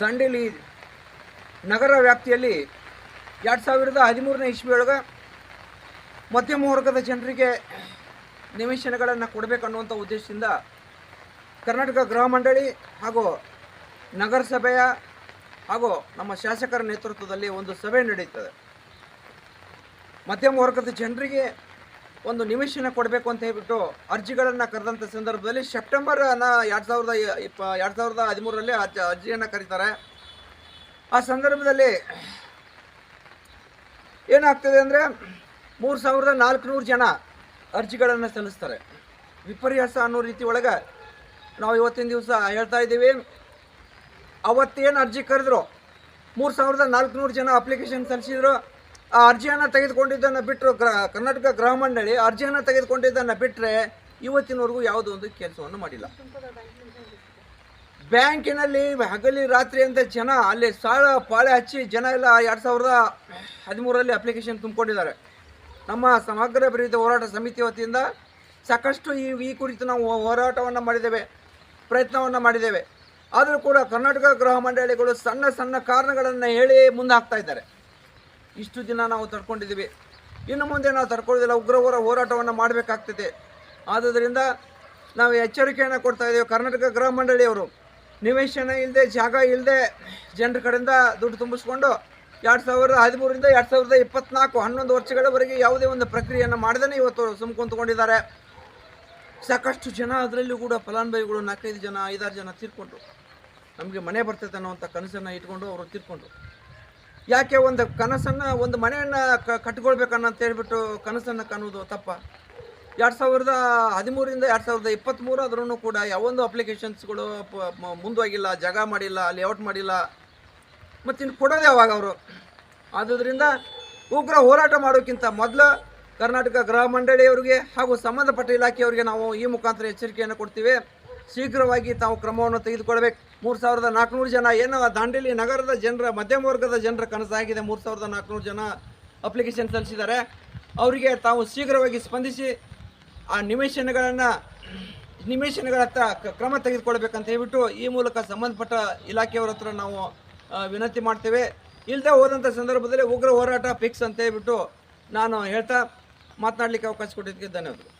ದಾಂಡೇಲಿ ನಗರ ವ್ಯಾಪ್ತಿಯಲ್ಲಿ ಎರಡು ಸಾವಿರದ ಹದಿಮೂರನೇ ಇಸ್ವಿಯೊಳಗೆ ಮಧ್ಯಮ ವರ್ಗದ ಜನರಿಗೆ ನಿವೇಶನಗಳನ್ನು ಕೊಡಬೇಕನ್ನುವಂಥ ಉದ್ದೇಶದಿಂದ ಕರ್ನಾಟಕ ಗೃಹ ಮಂಡಳಿ ಹಾಗೂ ನಗರಸಭೆಯ ಹಾಗೂ ನಮ್ಮ ಶಾಸಕರ ನೇತೃತ್ವದಲ್ಲಿ ಒಂದು ಸಭೆ ನಡೆಯುತ್ತದೆ. ಮಧ್ಯಮ ವರ್ಗದ ಜನರಿಗೆ ಒಂದು ನಿವೇಶನ ಕೊಡಬೇಕು ಅಂತ ಹೇಳ್ಬಿಟ್ಟು ಅರ್ಜಿಗಳನ್ನು ಕರೆದಂಥ ಸಂದರ್ಭದಲ್ಲಿ ಸೆಪ್ಟೆಂಬರ್ ಎರಡು ಸಾವಿರದ ಇಪ್ಪ, ಎರಡು ಸಾವಿರದ ಹದಿಮೂರರಲ್ಲಿ ಅರ್ಜಿ ಅರ್ಜಿಯನ್ನು ಕರೀತಾರೆ. ಆ ಸಂದರ್ಭದಲ್ಲಿ ಏನಾಗ್ತದೆ ಅಂದರೆ ಮೂರು ಸಾವಿರದ ನಾಲ್ಕುನೂರು ಜನ ಅರ್ಜಿಗಳನ್ನು ಸಲ್ಲಿಸ್ತಾರೆ. ವಿಪರ್ಯಾಸ ಅನ್ನೋ ರೀತಿ ಒಳಗೆ ನಾವು ಇವತ್ತಿನ ದಿವಸ ಹೇಳ್ತಾ ಇದ್ದೀವಿ. ಅವತ್ತೇನು ಅರ್ಜಿ ಕರೆದ್ರು ಮೂರು ಸಾವಿರದ ನಾಲ್ಕುನೂರು ಜನ ಅಪ್ಲಿಕೇಶನ್ ಸಲ್ಲಿಸಿದ್ರು. ಆ ಅರ್ಜಿಯನ್ನು ತೆಗೆದುಕೊಂಡಿದ್ದನ್ನು ಬಿಟ್ಟರು ಗ್ರ, ಕರ್ನಾಟಕ ಗೃಹ ಮಂಡಳಿ ಅರ್ಜಿಯನ್ನು ತೆಗೆದುಕೊಂಡಿದ್ದನ್ನು ಬಿಟ್ಟರೆ ಇವತ್ತಿನವರೆಗೂ ಯಾವುದೋ ಒಂದು ಕೆಲಸವನ್ನು ಮಾಡಿಲ್ಲ. ಬ್ಯಾಂಕಿನಲ್ಲಿ ಹಗಲಿ ರಾತ್ರಿ ಅಂತ ಜನ ಅಲ್ಲಿ ಸಾಲ ಪಾಳೆ ಹಚ್ಚಿ ಜನ ಎಲ್ಲ ಎರಡು ಸಾವಿರದ ಹದಿಮೂರರಲ್ಲಿ ಅಪ್ಲಿಕೇಶನ್ ತುಂಬಿಕೊಂಡಿದ್ದಾರೆ. ನಮ್ಮ ಸಮಗ್ರ ಅಭಿವೃದ್ಧಿ ಹೋರಾಟ ಸಮಿತಿ ವತಿಯಿಂದ ಸಾಕಷ್ಟು ಈ ಈ ಕುರಿತು ನಾವು ಹೋರಾಟವನ್ನು ಮಾಡಿದ್ದೇವೆ, ಪ್ರಯತ್ನವನ್ನು ಮಾಡಿದ್ದೇವೆ. ಆದರೂ ಕೂಡ ಕರ್ನಾಟಕ ಗೃಹ ಮಂಡಳಿಗಳು ಸಣ್ಣ ಸಣ್ಣ ಕಾರಣಗಳನ್ನು ಹೇಳಿ ಮುಂದೆ ಹಾಕ್ತಾ ಇದ್ದಾರೆ. ಇಷ್ಟು ದಿನ ನಾವು ತಡ್ಕೊಂಡಿದ್ದೀವಿ. ಇನ್ನು ಮುಂದೆ ನಾವು ತಡ್ಕೊಳ್ಳೋದಿಲ್ಲ, ಉಗ್ರವರ ಹೋರಾಟವನ್ನು ಮಾಡಬೇಕಾಗ್ತದೆ. ಆದ್ದರಿಂದ ನಾವು ಎಚ್ಚರಿಕೆಯನ್ನು ಕೊಡ್ತಾ ಇದ್ದೇವೆ ಕರ್ನಾಟಕ ಗೃಹ ಮಂಡಳಿಯವರು, ನಿವೇಶನ ಇಲ್ಲದೆ ಜಾಗ ಇಲ್ಲದೆ ಜನರ ಕಡೆಯಿಂದ ದುಡ್ಡು ತುಂಬಿಸ್ಕೊಂಡು ಎರಡು ಸಾವಿರದ ಹದಿಮೂರರಿಂದ ಎರಡು ಸಾವಿರದ ಇಪ್ಪತ್ನಾಲ್ಕು ಹನ್ನೊಂದು ವರ್ಷಗಳವರೆಗೆ ಯಾವುದೇ ಒಂದು ಪ್ರಕ್ರಿಯೆಯನ್ನು ಮಾಡದೇ ಇವತ್ತು ಸುಮ್ ಕುಂತ್ಕೊಂಡಿದ್ದಾರೆ. ಸಾಕಷ್ಟು ಜನ ಅದರಲ್ಲೂ ಕೂಡ ಫಲಾನುಭವಿಗಳು ನಾಲ್ಕೈದು ಜನ, ಐದಾರು ಜನ ತೀರ್ಕೊಂಡ್ರು. ನಮಗೆ ಮನೆ ಬರ್ತೈತೆ ಅನ್ನೋವಂಥ ಕನಸನ್ನು ಇಟ್ಕೊಂಡು ಅವರು ತೀರ್ಕೊಂಡ್ರು. ಯಾಕೆ ಒಂದು ಕನಸನ್ನು, ಒಂದು ಮನೆಯನ್ನು ಕಟ್ಕೊಳ್ಬೇಕನ್ನಂತ ಹೇಳ್ಬಿಟ್ಟು ಕನಸನ್ನು ಕಾಣುವುದು ತಪ್ಪ. ಎರಡು ಸಾವಿರದ ಹದಿಮೂರಿಂದ ಎರಡು ಸಾವಿರದ ಇಪ್ಪತ್ತ್ಮೂರು ಆದ್ರೂ ಕೂಡ ಯಾವೊಂದು ಅಪ್ಲಿಕೇಶನ್ಸ್ಗಳು ಮುಂದುವಾಗಿಲ್ಲ ಜಾಗ ಮಾಡಿಲ್ಲ ಲೇಔಟ್ ಮಾಡಿಲ್ಲ. ಮತ್ತು ಇನ್ನು ಕೊಡೋದು ಯಾವಾಗ ಅವರು? ಆದುದರಿಂದ ಉಗ್ರ ಹೋರಾಟ ಮಾಡೋಕ್ಕಿಂತ ಮೊದಲು ಕರ್ನಾಟಕ ಗೃಹ ಮಂಡಳಿಯವರಿಗೆ ಹಾಗೂ ಸಂಬಂಧಪಟ್ಟ ಇಲಾಖೆಯವರಿಗೆ ನಾವು ಈ ಮುಖಾಂತರ ಎಚ್ಚರಿಕೆಯನ್ನು ಕೊಡ್ತೀವಿ. ಶೀಘ್ರವಾಗಿ ತಾವು ಕ್ರಮವನ್ನು ತೆಗೆದುಕೊಳ್ಬೇಕು. ಮೂರು ಸಾವಿರದ ನಾಲ್ಕುನೂರು ಜನ ಏನು ದಾಂಡೇಲಿ ನಗರದ ಜನರ, ಮಧ್ಯಮ ವರ್ಗದ ಜನರ ಕನಸಾಗಿದೆ. ಮೂರು ಸಾವಿರದ ನಾಲ್ಕುನೂರು ಜನ ಅಪ್ಲಿಕೇಶನ್ ಸಲ್ಲಿಸಿದ್ದಾರೆ. ಅವರಿಗೆ ತಾವು ಶೀಘ್ರವಾಗಿ ಸ್ಪಂದಿಸಿ ಆ ನಿವೇಶನಗಳನ್ನು ನಿವೇಶನಗಳತ್ತ ಕ್ರಮ ತೆಗೆದುಕೊಳ್ಬೇಕಂತ ಹೇಳ್ಬಿಟ್ಟು ಈ ಮೂಲಕ ಸಂಬಂಧಪಟ್ಟ ಇಲಾಖೆಯವರ ಹತ್ರ ನಾವು ವಿನಂತಿ ಮಾಡ್ತೇವೆ. ಇಲ್ಲದೆ ಹೋದಂಥ ಸಂದರ್ಭದಲ್ಲಿ ಉಗ್ರ ಹೋರಾಟ ಫಿಕ್ಸ್ ಅಂತ ಹೇಳ್ಬಿಟ್ಟು ನಾನು ಹೇಳ್ತಾ ಮಾತನಾಡಲಿಕ್ಕೆ ಅವಕಾಶ ಕೊಟ್ಟಿದ್ದಕ್ಕೆ ಧನ್ಯವಾದಗಳು.